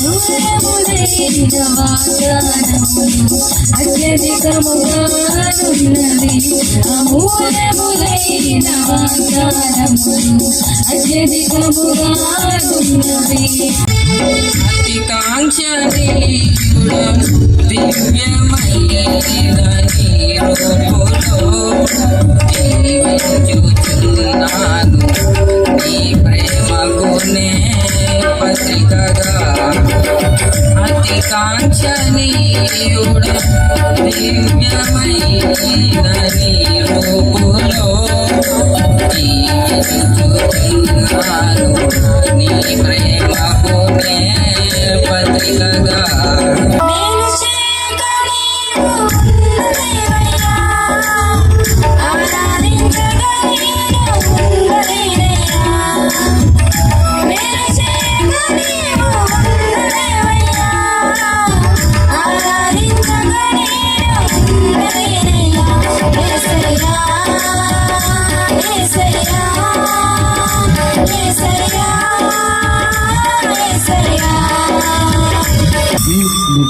అమూల్యములైన వాగ్దానములు అత్యధికముగానున్నవి అమూల్యములైన వాగ్దానములు అత్యధికముగానున్నవి అతికాంక్షణీయుడ దివ్యమైన అతికాంక్షణీయుడ దివ్యమైన నీ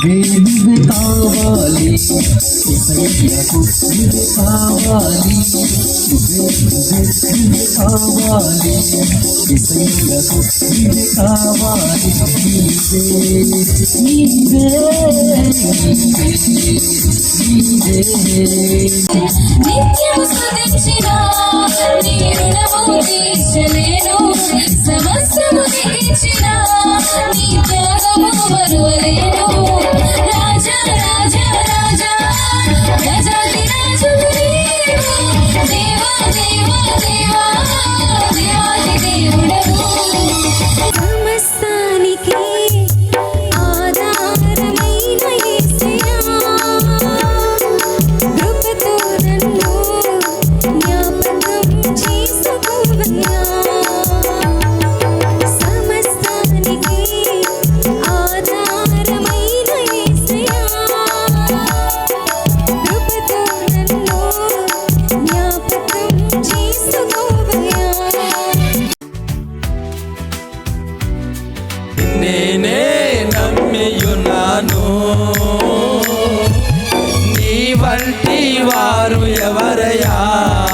నువ్వే కావాలి ఏసయ్యకు నువ్వే కావాలి నువ్వే కావాలి ఏసయ్యకు కావాలి నీవే నీవే నిత్యము నీ రుణము తీర్చలేను దిగించిన నేనే నమ్మియున్నాను. నీ వంటి వారు ఎవరయ్యా?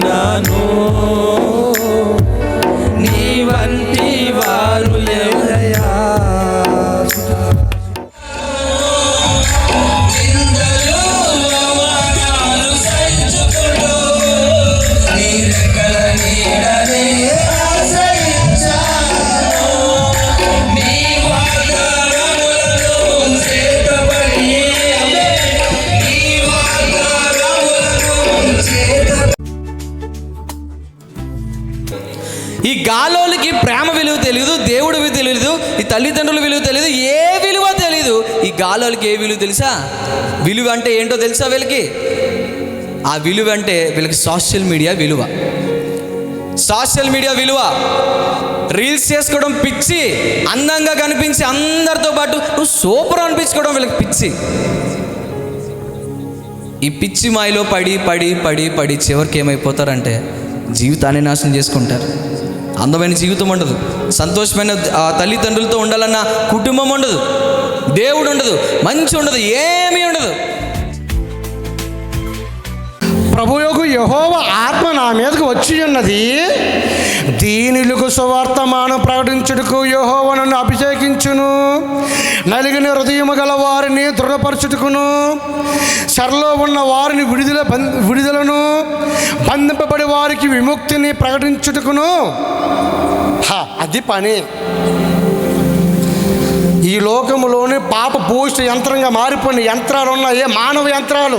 నమ్మియున్నాను గాలోలకి ప్రేమ విలువ తెలియదు దేవుడు తెలియదు ఈ తల్లిదండ్రుల విలువ తెలియదు ఏ విలువ తెలియదు ఈ గాలోలకి ఏ విలువ తెలుసా? విలువ అంటే ఏంటో తెలుసా వీళ్ళకి? ఆ విలువ అంటే వీళ్ళకి సోషల్ మీడియా విలువ. సోషల్ మీడియా విలువ. రీల్స్ చేసుకోవడం పిచ్చి అందంగా కనిపించి అందరితో పాటు నువ్వు సూపర్ అనిపించుకోవడం వీళ్ళకి పిచ్చి. ఈ పిచ్చి మాయలో పడి పడి పడి పడి చివరికి ఏమైపోతారంటే జీవితాన్ని నాశనం చేసుకుంటారు. అందమైన జీవితం ఉండదు. సంతోషమైన ఆ, తల్లిదండ్రులతో ఉండాలన్న కుటుంబం ఉండదు. దేవుడు ఉండదు. మంచి ఉండదు. ఏమీ ఉండదు. ప్రభుయోగు యహోవ ఆత్మ నా మీదకు వచ్చి ఉన్నది. దీనిలకు సువార్తమానం ప్రకటించుటకు యహోవ నన్ను అభిషేకించును. నలిగిన హృదయము గల వారిని దృఢపరచుటకును. చెరలో ఉన్న వారిని విడుదల విడుదలను. బంధింపబడి వారికి విముక్తిని ప్రకటించుటకును. అది పని. ఈ లోకంలోనే పాప పోస్ట్ యంత్రంగా మారిపోయిన యంత్రాలు ఉన్నాయి మానవ యంత్రాలు.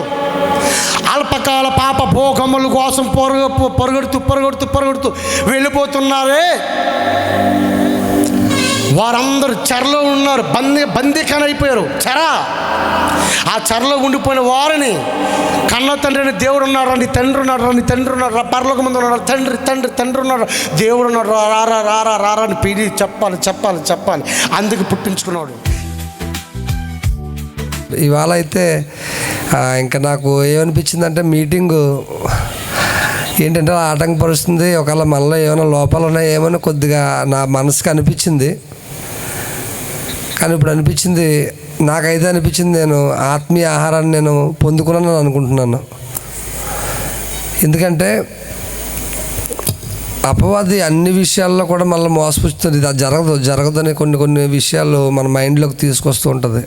అల్పకాల పాప భోగముల కోసం పొరుగు పొరుగెడుతూ పొరుగెడుతూ పొరుగెడుతూ వెళ్ళిపోతున్నారే. వారందరూ చెరలో ఉన్నారు. బందీ బందీకాన్ అయిపోయారు చెర. ఆ చెరలో ఉండిపోయిన వారిని కన్న తండ్రి అని దేవుడు ఉన్నాడు నీ తండ్రి ఉన్నాడు నీ తండ్రి ఉన్నాడు పర్లోక ముందు ఉన్నాడు. తండ్రి తండ్రి తండ్రి ఉన్నాడు. దేవుడు ఉన్నాడు రా, రారా రారా రారా అని పిడి చెప్పాలి చెప్పాలి చెప్పాలి. అందుకు పుట్టించుకున్నాడు. ఇవాళ అయితే ఇంకా నాకు ఏమనిపించిందంటే మీటింగు ఏంటంటే ఆటంకపరుస్తుంది. ఒకవేళ మనలో ఏమైనా లోపాలు ఉన్నాయేమని కొద్దిగా నా మనసుకు అనిపించింది. కానీ ఇప్పుడు అనిపించింది నాకైతే అనిపించింది నేను ఆత్మీయ ఆహారాన్ని నేను పొందుకున్నాను అనుకుంటున్నాను. ఎందుకంటే అపవాది అన్ని విషయాల్లో కూడా మళ్ళీ మోసపుచ్చుతుంది. ఇది అది జరగదు జరగదని కొన్ని కొన్ని విషయాలు మన మైండ్లోకి తీసుకొస్తూ ఉంటుంది.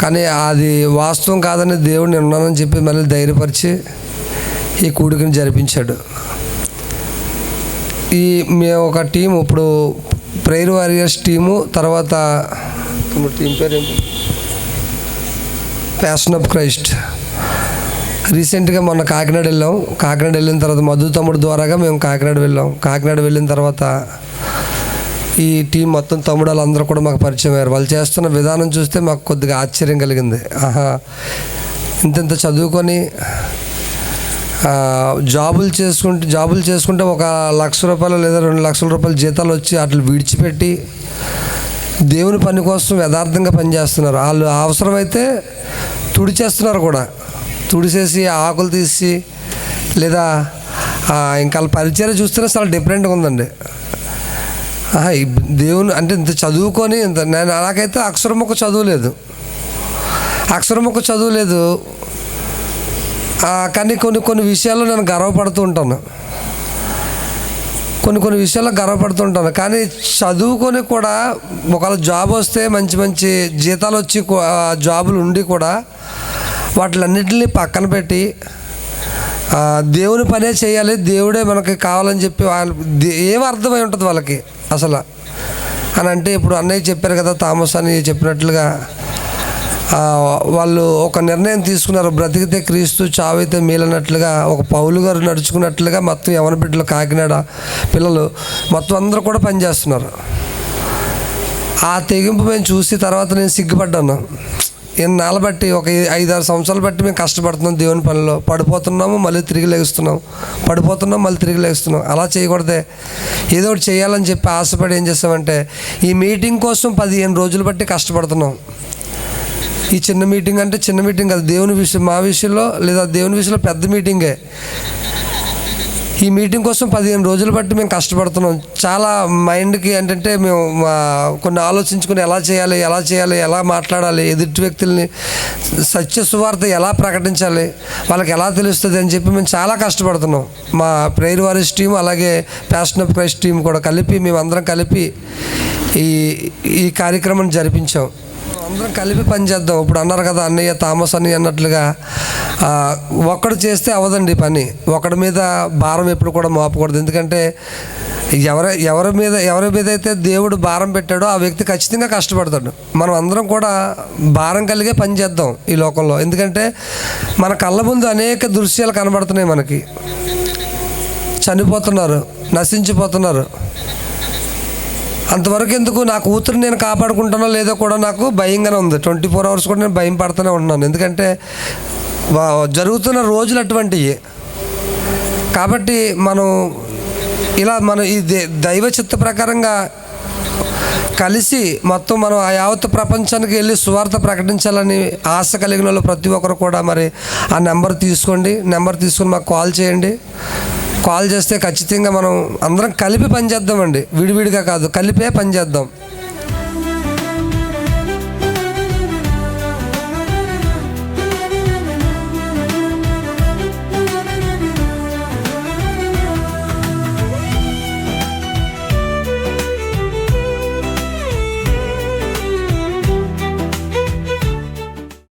కానీ అది వాస్తవం కాదని దేవుడు నేను ఉన్నానని చెప్పి మళ్ళీ ధైర్యపరిచి ఈ కూడికని జరిపించాడు. ఈ మేము ఒక టీం ఇప్పుడు ప్రేయర్ వారియర్స్ టీము తర్వాత టీం పేరు ప్యాషన్ ఆఫ్ క్రైస్ట్ రీసెంట్గా మొన్న కాకినాడ వెళ్ళాం. కాకినాడ వెళ్ళిన తర్వాత మధు తమ్ముడు ద్వారాగా మేము కాకినాడ వెళ్ళాం. కాకినాడ వెళ్ళిన తర్వాత ఈ టీం మొత్తం తమ్ముడు వాళ్ళందరూ కూడా మాకు పరిచయం అయ్యారు. వాళ్ళు చేస్తున్న విధానం చూస్తే మాకు కొద్దిగా ఆశ్చర్యం కలిగింది. ఆహా ఇంత చదువుకొని జాబులు చేసుకుంటే జాబులు చేసుకుంటే ఒక లక్ష రూపాయలు లేదా రెండు లక్షల రూపాయలు జీతాలు వచ్చి అట్లా విడిచిపెట్టి దేవుని పని కోసం యథార్థంగా పనిచేస్తున్నారు. వాళ్ళు అవసరమైతే తుడిచేస్తున్నారు కూడా. తుడిచేసి ఆకులు తీసి లేదా ఇంకా వాళ్ళ పరిచయం చూస్తేనే చాలా డిఫరెంట్గా ఉందండి. దేవుని అంటే ఇంత చదువుకొని ఇంత నేను నాకైతే అక్షరముఖ చదువులేదు అక్షరముఖ చదువులేదు లేదు. కానీ కొన్ని కొన్ని విషయాల్లో నేను గర్వపడుతూ ఉంటాను. కొన్ని కొన్ని విషయాల్లో గర్వపడుతుంటాను కానీ చదువుకొని కూడా ఒకవేళ జాబ్ వస్తే మంచి మంచి జీతాలు వచ్చి జాబులు ఉండి కూడా వాటిలన్నిటిని పక్కన పెట్టి దేవుని పనే చేయాలి దేవుడే మనకి కావాలని చెప్పి వాళ్ళు ఏం అర్థమై ఉంటుంది వాళ్ళకి అసలు? అని అంటే ఇప్పుడు అన్నయ్య చెప్పారు కదా థామస్ అని చెప్పినట్లుగా వాళ్ళు ఒక నిర్ణయం తీసుకున్నారు. బ్రతికితే క్రీస్తు చావైతే మేలన్నట్లుగా ఒక పౌలు గారు నడుచుకున్నట్లుగా మొత్తం యవన బిడ్డలు కాకినాడ పిల్లలు మొత్తం అందరూ కూడా పనిచేస్తున్నారు ఆ తెగింపు మేము చూసి తర్వాత నేను సిగ్గుపడ్డాను. ఎన్నాళ్ళ బట్టి ఒక ఐదు ఆరు సంవత్సరాలు బట్టి మేము కష్టపడుతున్నాం దేవుని పనిలో. పడిపోతున్నాము మళ్ళీ తిరిగి లేస్తున్నాం. పడిపోతున్నాం మళ్ళీ తిరిగి లేస్తున్నాం. అలా చేయకూడదే. ఏదో ఒకటి చేయాలని చెప్పి ఆశపడి ఏం చేస్తామంటే ఈ మీటింగ్ కోసం పదిహేను రోజులు బట్టి కష్టపడుతున్నాం. ఈ చిన్న మీటింగ్ అంటే చిన్న మీటింగ్ కాదు దేవుని విషయం మా విషయంలో లేదా దేవుని విషయంలో పెద్ద మీటింగే. ఈ మీటింగ్ కోసం పదిహేను రోజులు బట్టి మేము కష్టపడుతున్నాం. చాలా మైండ్కి ఏంటంటే మేము మా కొన్ని ఆలోచించుకుని ఎలా చేయాలి ఎలా చేయాలి ఎలా మాట్లాడాలి ఎదుటి వ్యక్తుల్ని సత్య సువార్త ఎలా ప్రకటించాలి వాళ్ళకి ఎలా తెలుస్తుంది అని చెప్పి మేము చాలా కష్టపడుతున్నాం. మా ప్రేయర్ వారిస్ టీం అలాగే ప్యాషన్ ఆఫ్ క్రైస్ట్ టీం కూడా కలిపి మేము అందరం కలిపి ఈ ఈ కార్యక్రమం జరిపించాం. అందరం కలిపి పనిచేద్దాం ఇప్పుడు అన్నారు కదా అన్నయ్య తామస్ అని అన్నట్లుగా ఒక్కడు చేస్తే అవదండి పని. ఒకడి మీద భారం ఎప్పుడు కూడా మోపకూడదు. ఎందుకంటే ఎవరి ఎవరి మీద ఎవరి మీద అయితే దేవుడు భారం పెట్టాడో ఆ వ్యక్తి ఖచ్చితంగా కష్టపడతాడు. మనం అందరం కూడా భారం కలిగే పని చేద్దాం ఈ లోకంలో. ఎందుకంటే మన కళ్ళ ముందు అనేక దృశ్యాలు కనబడుతున్నాయి మనకి. చనిపోతున్నారు నశించిపోతున్నారు. అంతవరకు ఎందుకు నా కూతురు నేను కాపాడుకుంటానో లేదో కూడా నాకు భయంగానే ఉంది. ట్వంటీ ఫోర్ అవర్స్ కూడా నేను భయం పడుతూనే ఉన్నాను ఎందుకంటే జరుగుతున్న రోజులు అటువంటివి. కాబట్టి మనం ఇలా మనం ఈ దైవ చిత్త ప్రకారంగా కలిసి మొత్తం మనం ఆ యావత్ ప్రపంచానికి వెళ్ళి సువార్త ప్రకటించాలని ఆశ కలిగిన వాళ్ళు ప్రతి ఒక్కరు కూడా మరి ఆ నెంబర్ తీసుకోండి. నెంబర్ తీసుకొని మాకు కాల్ చేయండి. కాల్ చేస్తే ఖచ్చితంగా మనం అందరం కలిపి పనిచేద్దామండి విడివిడిగా కాదు కలిపే పనిచేద్దాం